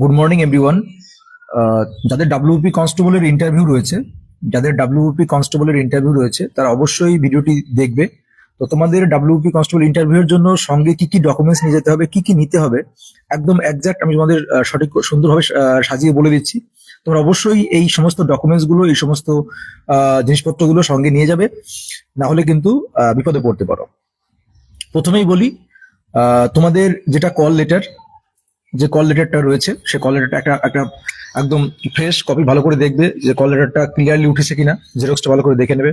Good morning everyone যাদের WP কনস্টেবলের interview রয়েছে, যাদের ডাব্লিউপি কনস্টেবলের ইন্টারভিউ রয়েছে, তারা অবশ্যই ভিডিওটি দেখবে। তো তোমাদের ডাব্লিউপি কনস্টেবল ইন্টারভিউর জন্য সঙ্গে কি কি ডকুমেন্টস নিয়ে যেতে হবে, কি কি নিতে হবে, একদম একজ্যাক্ট আমি তোমাদের সঠিক, সুন্দরভাবে সাজিয়ে বলে দিচ্ছি। তোমরা অবশ্যই এই সমস্ত ডকুমেন্টসগুলো এই সমস্ত জিনিসপত্রগুলো সঙ্গে নিয়ে যাবে। না হলে কিন্তু বিপদে পড়তে পারো। প্রথমেই বলি তোমাদের যেটা কল লেটার যে কল লেটারটা রয়েছে, সে কল লেটারটা একটা একটা একদম ফ্রেশ কপি ভালো করে দেখবে যে কল লেটারটা ক্লিয়ারলি উঠেছে কিনা জেরক্সটা ভালো করে দেখে নেবে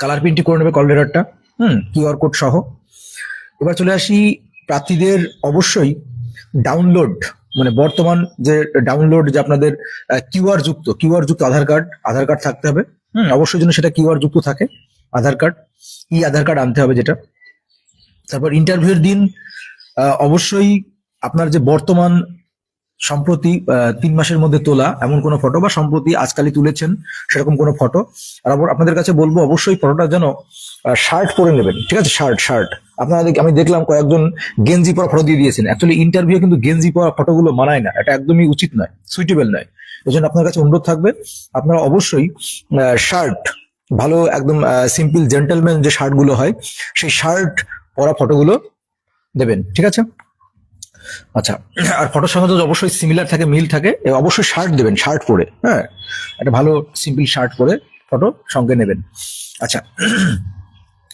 কালার প্রিন্টই করে নেবে কল লেটারটা হুম কিউআর কোড সহ। এবার চলে আসি প্রার্থীদের অবশ্যই ডাউনলোড মানে বর্তমান যে ডাউনলোড যে আপনাদের কিউআর যুক্ত কিউআর যুক্ত আধার কার্ড আধার কার্ড থাকতে হবে, হুম, অবশ্যই যেন সেটা কিউআর যুক্ত থাকে, আধার কার্ড ই আধার কার্ড আনতে হবে যেটা। তারপর ইন্টারভিউর দিন অবশ্যই আপনার যে বর্তমান সম্প্রতি তিন মাসের মধ্যে তোলা এমন কোনো ফটো বা সম্প্রতি আজকালই তুলেছেন সেরকম কোনো ফটো আর আপনাদের কাছে বলব, অবশ্যই ফটোটা যেন শার্ট পরে নেবেন। ঠিক আছে? শার্ট শার্ট আপনারা আমি দেখলাম কয়েকজন গেঞ্জি পরা ফটো দিয়ে দিয়েছেন। অ্যাকচুয়ালি ইন্টারভিউ কিন্তু গেঞ্জি পরা ফটোগুলো মানায় না। এটা একদমই উচিত নয় সুইটেবল নয়। এই জন্য আপনার কাছে অনুরোধ থাকবে, আপনারা অবশ্যই শার্ট ভালো, একদম সিম্পল জেন্টেলম্যান যে শার্টগুলো হয়, সেই শার্ট পরা ফটোগুলো দেবেন ঠিক আছে? আচ্ছা আর ফটোর সঙ্গে তো অবশ্যই সিমিলার থাকে মিল থাকে অবশ্যই শার্ট দেবেন শার্ট পরে হ্যাঁ? একটা ভালো সিম্পল শার্ট পরে ফটো সঙ্গে নেবেন। আচ্ছা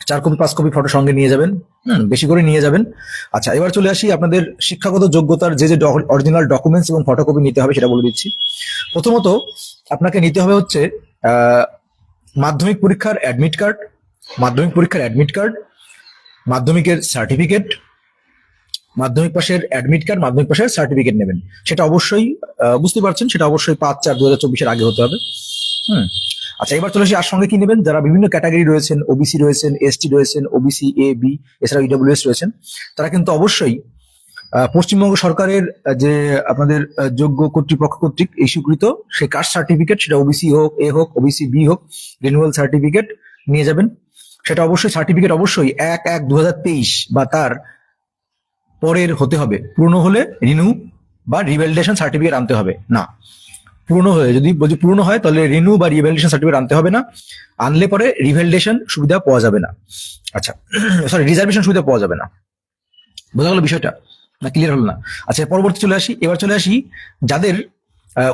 চার কপি, পাঁচ কপি ফটো সঙ্গে নিয়ে যাবেন বেশি করে নিয়ে যাবেন। আচ্ছা এবার চলে আসি আপনাদের শিক্ষাগত যোগ্যতার যে যে অরিজিনাল ডকুমেন্টস এবং ফটোকপি নিতে হবে সেটা বলে দিচ্ছি। প্রথমত আপনাকে নিতে হবে হচ্ছে মাধ্যমিক পরীক্ষার অ্যাডমিট কার্ড মাধ্যমিক পরীক্ষার অ্যাডমিট কার্ড মাধ্যমিকের সার্টিফিকেট মাধ্যমিক পাশের অ্যাডমিট কার্ড মাধ্যমিক পাশের সার্টিফিকেট নেবেন। সেটা অবশ্যই বুঝতে পারছেন, সেটা অবশ্যই পাঁচ চার দু হাজার চব্বিশের আগে হতে হবে। হুম। আচ্ছা এবার চলে আসি, আর সঙ্গে কি নেবেন? যারা বিভিন্ন ক্যাটাগরি রয়েছেন ওবিসি রয়েছেন এসটি রয়েছেন ওবিসি এ বি এছাড়া ইডব্লিউএস রয়েছেন, তারা কিন্তু অবশ্যই পশ্চিমবঙ্গ সরকারের যে আপনাদের যোগ্য কর্তৃপক্ষ কর্তৃক ইস্যুকৃত সেই কাস্ট সার্টিফিকেট সেটা ওবিসি হোক এ হোক ওবিসি বি হোক রিনুয়াল সার্টিফিকেট নিয়ে যাবেন। সেটা অবশ্যই সার্টিফিকেট অবশ্যই এক এক দু বা তার পরের হতে হবে। পুরনো হলে রিনিউ বা রিভ্যালিডেশন সার্টিফিকেট আনতে হবে। না। পুরনো হয়ে যদি যদি পুরনো হয়, তাহলে রিনিউ বা রিভ্যালিডেশন সার্টিফিকেট আনতে হবে না। আনলে পরে রিভ্যালিডেশন সুবিধা পাওয়া যাবে না। আচ্ছা সরি রিজার্ভেশন সুবিধা পাওয়া যাবে না। বোঝা গেল বিষয়টা? না ক্লিয়ার হলো না। আচ্ছা পরবর্তী চলে আসি। এবার চলে আসি যাদের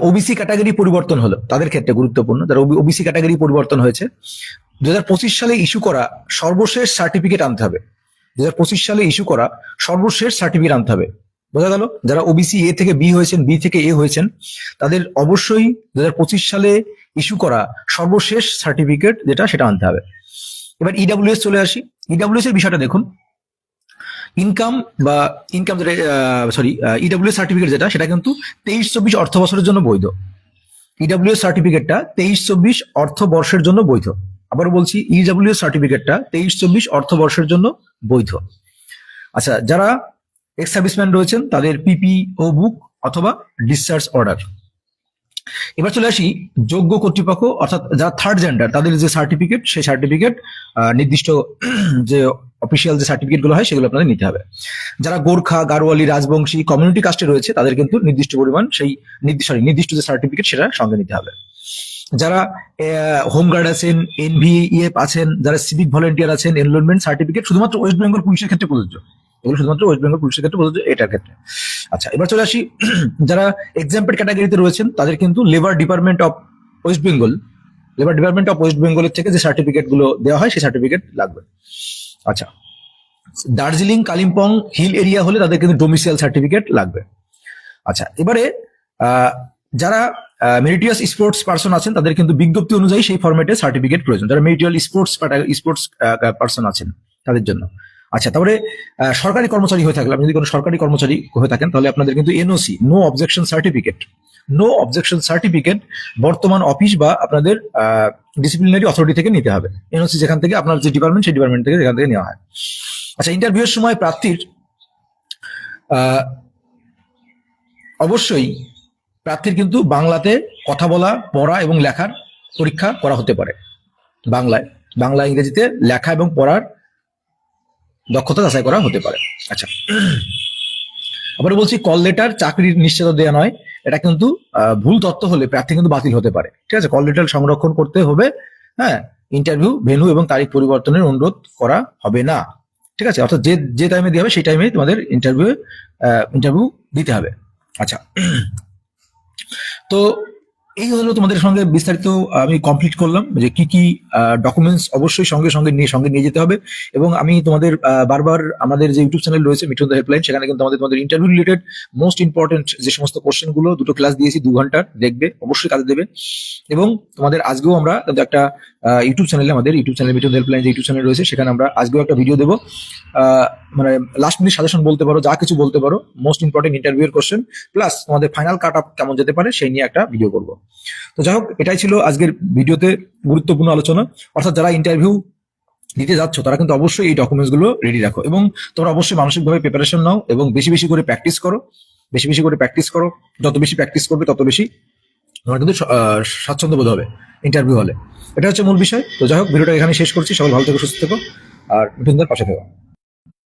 ওবিসি ক্যাটাগরি পরিবর্তন হলো। তাদের ক্ষেত্রে গুরুত্বপূর্ণ। যারা ওবিসি ক্যাটাগরি পরিবর্তন হয়েছে, দুহাজার পঁচিশ সালে ইস্যু করা সর্বশেষ সার্টিফিকেট আনতে হবে। দু সালে ইস্যু করা সর্বশেষ সার্টিফিকেট আনতে হবে। বোঝা গেল? যারা ওবিসি এ থেকে বি হয়েছেন বি থেকে এ হয়েছেন, তাদের অবশ্যই দুহাজার পঁচিশ সালে ইস্যু করা সর্বশেষ সার্টিফিকেট যেটা, সেটা আনতে হবে। এবার ইডাব্লিউএস চলে আসি। ইডাব্লিউএস এর বিষয়টা দেখুন। ইনকাম বা ইনকাম যেটা সরি ইডাব্লিউএস সার্টিফিকেট যেটা, সেটা কিন্তু তেইশ চব্বিশ অর্থ বছরের জন্য বৈধ। ইডাব্লিউএস সার্টিফিকেটটা তেইশ চব্বিশ অর্থ বর্ষের জন্য বৈধ। আবার বলছি ইডাব্লিউএস সার্টিফিকেটটা তেইশ চব্বিশ অর্থ বর্ষের জন্য বৈধ। আচ্ছা যারা এক্স রয়েছেন, তাদের পিপি ও বুক অথবা ডিসচার্জ অর্ডার এবার চলে আসি যোগ্য কর্তৃপক্ষ, অর্থাৎ যারা থার্ড জেন্ডার তাদের যে সার্টিফিকেট সেই সার্টিফিকেট নির্দিষ্ট যে অফিসিয়াল যে সার্টিফিকেটগুলো হয়, সেগুলো আপনাদের নিতে হবে। যারা গোর্খা, গারোয়ালি, রাজবংশী কমিউনিটি কাস্টে রয়েছে, তাদের কিন্তু নির্দিষ্ট পরিমাণ সেই সরি নির্দিষ্ট যে সার্টিফিকেট সেটা সঙ্গে নিতে হবে। যারা হোমগার্ড আছেন এনভিএফ আছেন, যারা সিভিক ভলেন্টিয়ার আছেন এনরোলমেন্ট সার্টিফিকেট শুধুমাত্র ওয়েস্ট বেঙ্গল পুলিশের ক্ষেত্রে প্রযোজ্য। এগুলো শুধুমাত্র ওয়েস্ট বেঙ্গল পুলিশের ক্ষেত্রে প্রযোজ্য এটার ক্ষেত্রে। আচ্ছা এবার চলে আসি, যারা এক্সাম্পেড ক্যাটাগরিতে রয়েছেন, তাদের কিন্তু labour department of West Bengal labour department of West বেঙ্গলের থেকে যে সার্টিফিকেটগুলো দেওয়া হয়, সেই সার্টিফিকেট লাগবে। আচ্ছা দার্জিলিং, কালিম্পং হিল এরিয়া হলে তাদের কিন্তু ডোমিসিয়াল সার্টিফিকেট লাগবে। আচ্ছা এবারে যারা মেরিটিয়াস স্পোর্টস পার্সন আছেন, তাদের কিন্তু বিজ্ঞপ্তি অনুযায়ী সেই ফরম্যাটে সার্টিফিকেট প্রয়োজন। যারা মেরিটিয়াল স্পোর্টস স্পোর্টস পার্সন আছেন তাদের জন্য। আচ্ছা তারপরে সরকারি কর্মচারী হয়ে থাকলে, আপনি যদি কোনো সরকারি কর্মচারী হয়ে থাকেন, তাহলে আপনাদের কিন্তু NOC no objection certificate no objection certificate বর্তমান অফিস বা আপনাদের ডিসিপ্লিনারি অথরিটি থেকে নিতে হবে। এনওসি যেখান থেকে আপনার যে ডিপার্টমেন্ট সেই ডিপার্টমেন্ট থেকে যেখান থেকে নেওয়া হয়। আচ্ছা ইন্টারভিউয়ের সময় প্রার্থীর অবশ্যই প্রার্থীর কিন্তু বাংলাতে কথা বলা, পড়া এবং লেখার পরীক্ষা করা হতে পারে। বাংলায়, বাংলা ইংরেজিতে লেখা এবং পড়ার দক্ষতা যাচাই করা হতে পারে। আচ্ছা। আবার বলছি কল লেটার চাকরির নিশ্চয়তা দেওয়া নয়, এটা কিন্তু ভুল তথ্য হলে প্রার্থী কিন্তু বাতিল হতে পারে। ঠিক আছে? কল লেটার সংরক্ষণ করতে হবে হ্যাঁ? ইন্টারভিউ ভেনু এবং তারিখ পরিবর্তনের অনুরোধ করা হবে না। ঠিক আছে? অর্থাৎ যে যে টাইমে দেওয়া হবে, সেই টাইমে তোমাদের ইন্টারভিউ ইন্টারভিউ দিতে হবে। আচ্ছা। তো এই হলো তোমাদের সঙ্গে বিস্তারিত আমি কমপ্লিট করলাম যে কি কি ডকুমেন্টস অবশ্যই সঙ্গে সঙ্গে নিয়ে সঙ্গে নিয়ে যেতে হবে। এবং আমি তোমাদের বারবার আমাদের যে ইউটিউব চ্যানেল রয়েছে মিঠুন হেল্পলাইন সেখানে কিন্তু আমাদের, তোমাদের ইন্টারভিউ রিলেটেড মোস্ট ইম্পর্টেন্ট যে সমস্ত কোশ্চেনগুলো, দুটো ক্লাস দিয়েছি, দু ঘণ্টার দেখবে, অবশ্যই কাজে দেবে। এবং তোমাদের আজকেও আমরা একটা ইউটিউব চ্যানেলে আমাদের ইউটিউব চ্যানেল মিঠুন হেল্পলাইন যে ইউটিউব চ্যানেল রয়েছে, সেখানে আমরা আজকেও একটা ভিডিও দেবো। মানে লাস্ট মিনিট সাজেশন বলতে পারো, যা কিছু বলতে পারো মোস্ট ইম্পর্টেন্ট ইন্টারভিউ এর কোশ্চেন প্লাস তোমাদের ফাইনাল কাট আপ কেমন যেতে পারে, সেই নিয়ে একটা ভিডিও করব। তো যাই হোক, এটাই ছিল আজকের ভিডিওতে গুরুত্বপূর্ণ আলোচনা। অর্থাৎ যারা ইন্টারভিউ দিতে যাচ্ছ, তারা কিন্তু অবশ্যই এই ডকুমেন্টসগুলো রেডি রাখো এবং তোমরা অবশ্যই মানসিকভাবে প্রিপারেশন নাও এবং বেশি বেশি করে প্র্যাকটিস করো। বেশি বেশি করে প্র্যাকটিস করো। যত বেশি প্র্যাকটিস করবে, তত বেশি তোমার কিন্তু স্বাচ্ছন্দ্য বোধ হবে ইন্টারভিউ হলে এটা হচ্ছে মূল বিষয়। তো যাই হোক, ভিডিওটা এখানে শেষ করছি। সবাই ভালো থেকো, সুস্থ থেকো। আর মিঠুনদের পাশে থেকো।